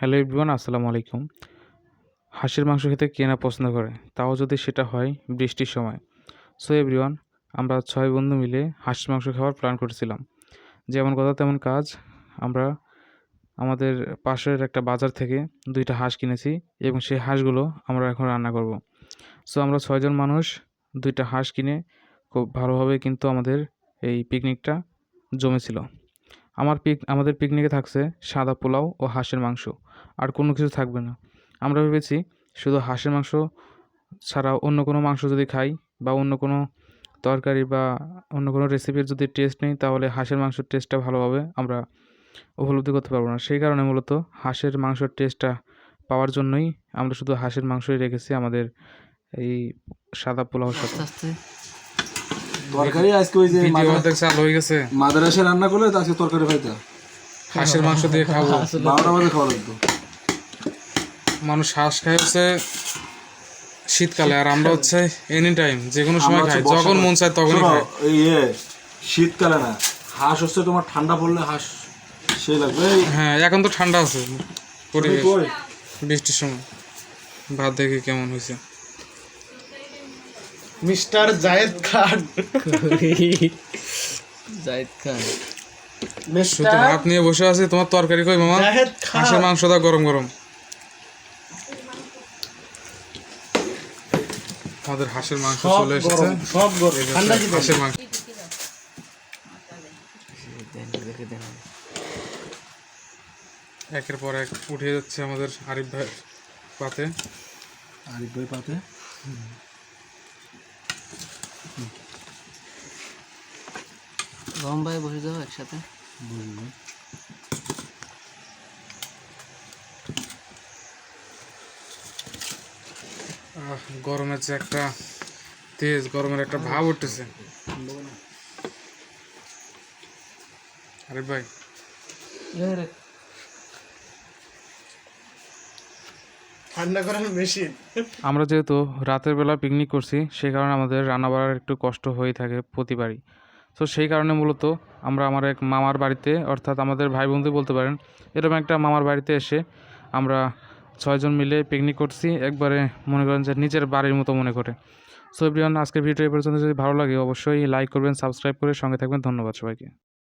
Hello everyone, আসসালামু আলাইকুম। হাঁসের মাংস খেতে কে না পছন্দ করে? তাও যদি সেটা হয়, বৃষ্টির সময়। সো এভরিওয়ান, আমরা ছয় বন্ধু মিলে হাঁসের মাংস খাওয়ার প্ল্যান করেছিলাম। যেমন কথা, তেমন কাজ। আমরা আমাদের পাশের একটা বাজার থেকে দুইটা হাঁস কিনেছি এবং সেই হাঁসগুলো আমরা এখন রান্না করব। সো আমরা ছয়জন মানুষ, দুইটা হাঁস কিনে খুব ভালোভাবে কিন্তু আমাদের এই পিকনিকটা জমেছিল। আমার পিক, আমাদের পিকনিকে থাকছে সাদা পোলাও ও হাঁসের মাংস, আর কোনো কিছু থাকবে না। আমরা ভেবেছি শুধু হাঁসের মাংস ছাড়া অন্য কোনো মাংস যদি খাই বা অন্য কোনো তরকারি বা অন্য কোনো রেসিপির যদি টেস্ট নেই, তাহলে হাঁসের মাংসের টেস্টটা ভালোভাবে আমরা উপলব্ধি করতে পারব না। সেই কারণে মূলত হাঁসের মাংসের টেস্টটা পাওয়ার জন্যই আমরা শুধু হাঁসের মাংসই রেখেছি আমাদের এই সাদা পোলাওর সাথে। আস্তে আস্তে। তরকারি আজকে ওই যে হয়ে গেছে। মাদ্রাসে রান্না করলে আজকে তরকারি খাইতে। হাঁসের মাংস দিয়ে খাব। বারোটা বাজে খাওয়া লাগতো। মানুষ হাঁস খায় হচ্ছে শীতকালে আর আমরা হচ্ছে এনি টাইম যে কোনো সময় খাই। যখন মন চায় তখনই খাই। ইয়ে শীতকালে না হাঁস হচ্ছে তোমার ঠান্ডা পড়লে হাঁস সেই লাগবে। হ্যাঁ এখন তো ঠান্ডা আছে পরিবেশ। বৃষ্টির সময়। ভাত দেখি কেমন হয়েছে। মিস্টার জায়েদ খান। জাহিদ খান। শুধু মিস্টার ভাত নিয়ে বসে আছে তোমার তরকারি কই মামা? হাঁসের মাংস দাও গরম গরম। আমাদের হাঁসের মাংস চলে এসেছে। সব গরম। ঠান্ডা কি হাঁসের মাংস। একের পর এক উঠে যাচ্ছে আমাদের আরিফ ভাই পাতে। আরিফ ভাই পাতে। ভাই বসে যাও একসাথে। আহ, গরমের যে একটা তেজ গরমের একটা ভাব উঠতেছে। আরে ভাই। ঠান্ডা করার মেশিন। আমরা যেহেতু রাতের বেলা পিকনিক করছি সে কারণে আমাদের রান্না বাড়ার একটু কষ্ট হয়ে থাকে প্রতিবারই। তো সেই কারণে মূলত আমরা আমার এক মামার বাড়িতে, অর্থাৎ আমাদের ভাই বন্ধু বলতে পারেন, এরকম একটা মামার বাড়িতে এসে আমরা ছয়জন মিলে পিকনিক করছি, একবারে মনে করেন যে নিজের বাড়ির মতো মনে করে। সো এভরিওয়ান আজকের ভিডিও এই পর্যন্ত। যদি ভালো লাগে, অবশ্যই লাইক করবেন সাবস্ক্রাইব করে সঙ্গে থাকবেন। ধন্যবাদ সবাইকে।